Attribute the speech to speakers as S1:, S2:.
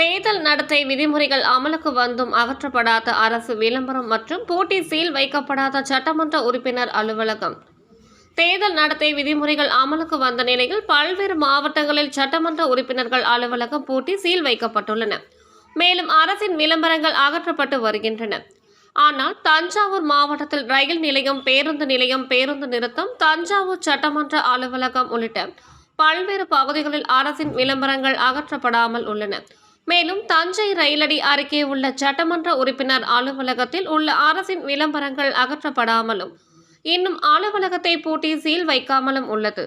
S1: தேர்தல் நடத்தை விதிமுறைகள் அமலுக்கு வந்தும் அகற்றப்படாத அரசு விளம்பரம் மற்றும் போட்டி சீல் வைக்கப்படாத சட்டமன்ற உறுப்பினர் அலுவலகம். தேர்தல் நடத்தை விதிமுறைகள் அமலுக்கு வந்த நிலையில் பல்வேறு மாவட்டங்களில் சட்டமன்ற உறுப்பினர்கள் அலுவலகம் பூட்டி சீல் வைக்கப்பட்டுள்ளன. மேலும் அரசின் விளம்பரங்கள் அகற்றப்பட்டு வருகின்றன. ஆனால் தஞ்சாவூர் மாவட்டத்தில் ரயில் நிலையம் பேருந்து நிலையம் பேருந்து நிறுத்தம் தஞ்சாவூர் சட்டமன்ற அலுவலகம் உள்ளிட்ட பல்வேறு பகுதிகளில் அரசின் விளம்பரங்கள் அகற்றப்படாமல் உள்ளன. மேலும் தஞ்சை ரயிலடி அருகே உள்ள சட்டமன்ற உறுப்பினர் அலுவலகத்தில் உள்ள அரசின் விளம்பரங்கள் அகற்றப்படாமலும் இன்னும் அலுவலகத்தை பூட்டி சீல் வைக்காமலும் உள்ளது.